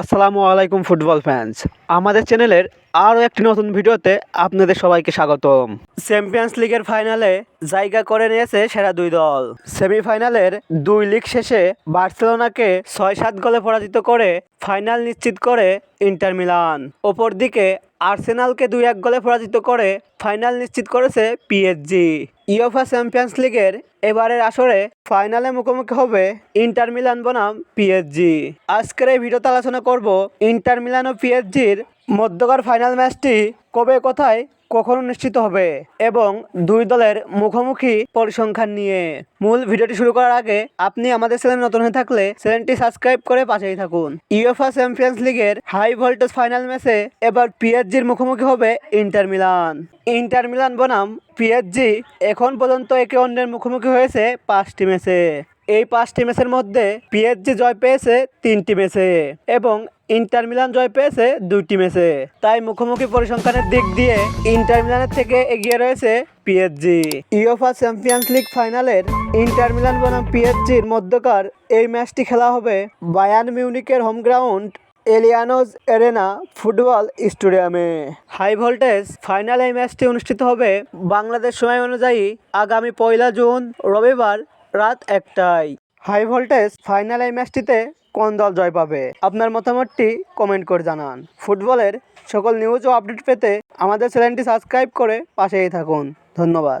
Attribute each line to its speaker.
Speaker 1: আসসালামু আলাইকুম football fans আমাদের চ্যানেলের আরও একটি নতুন ভিডিওতে আপনাদের সবাইকে স্বাগতম। চ্যাম্পিয়ন্স লিগের ফাইনালে জায়গা করে নিয়েছে সেরা দুই দল। সেমিফাইনালের দুই লিগ শেষে বার্সেলোনাকে ছয় সাত গোলে পরাজিত করে ফাইনাল নিশ্চিত করে ইন্টার মিলান অপরদিকে আর্সেনালকে দুই এক গোলে পরাজিত করে ফাইনাল নিশ্চিত করেছে পিএসজি ইউএফা চ্যাম্পিয়ন্স লিগের এবারের আসরে ফাইনালে মুখোমুখি হবে ইন্টার মিলান বনাম পিএসজি আজকের এই ভিডিওতে আলোচনা করব ইন্টার মিলান ও পিএসজির মধ্যকার ফাইনাল ম্যাচটি কবে কোথায় কখন অনুষ্ঠিত হবে এবং দুই দলের মুখোমুখি পরিসংখ্যান নিয়ে। মূল ভিডিওটি শুরু করার আগে আপনি আমাদের চ্যানেল নতুন হয়ে থাকলে চ্যানেলটি সাবস্ক্রাইব করে পাশেই থাকুন। ইউএফা চ্যাম্পিয়ন্স লিগের হাই ভোল্টেজ ফাইনাল ম্যাচে এবার পিএসজির মুখোমুখি হবে ইন্টার মিলান ইন্টার মিলান বনাম পিএসজি এখন পর্যন্ত একে অন্যের মুখোমুখি হয়েছে পাঁচটি ম্যাচে এই পাঁচটি ম্যাচের মধ্যে পিএসজি জয় পেয়েছে তিনটি ম্যাচে এবং ইন্টার মিলান জয় পেয়েছে দুইটি ম্যাচে। তাই মুখোমুখি পরিসংখ্যানের দিক দিয়ে ইন্টার মিলানের থেকে এগিয়ে রয়েছে পিএসজি ইউএফা চ্যাম্পিয়ন্স লিগ ফাইনালের ইন্টার মিলান বনাম পিএসজির মধ্যকার এই ম্যাচটি খেলা হবে Bayern মিউনিকের home ground Allianz Arena football স্টেডিয়ামে হাই ভোল্টেজ ফাইনাল এই ম্যাচটি অনুষ্ঠিত হবে বাংলাদেশ সময় অনুযায়ী আগামী পয়লা জুন রবিবার রাত একটায়। হাই ভোল্টেজ, ফাইনাল এই ম্যাচটিতে কোন দল জয় পাবে? আপনার মতামতটি কমেন্ট করে জানান। ফুটবলের সকল নিউজ ও আপডেট পেতে আমাদের চ্যানেলটি সাবস্ক্রাইব করে পাশেই থাকুন। ধন্যবাদ।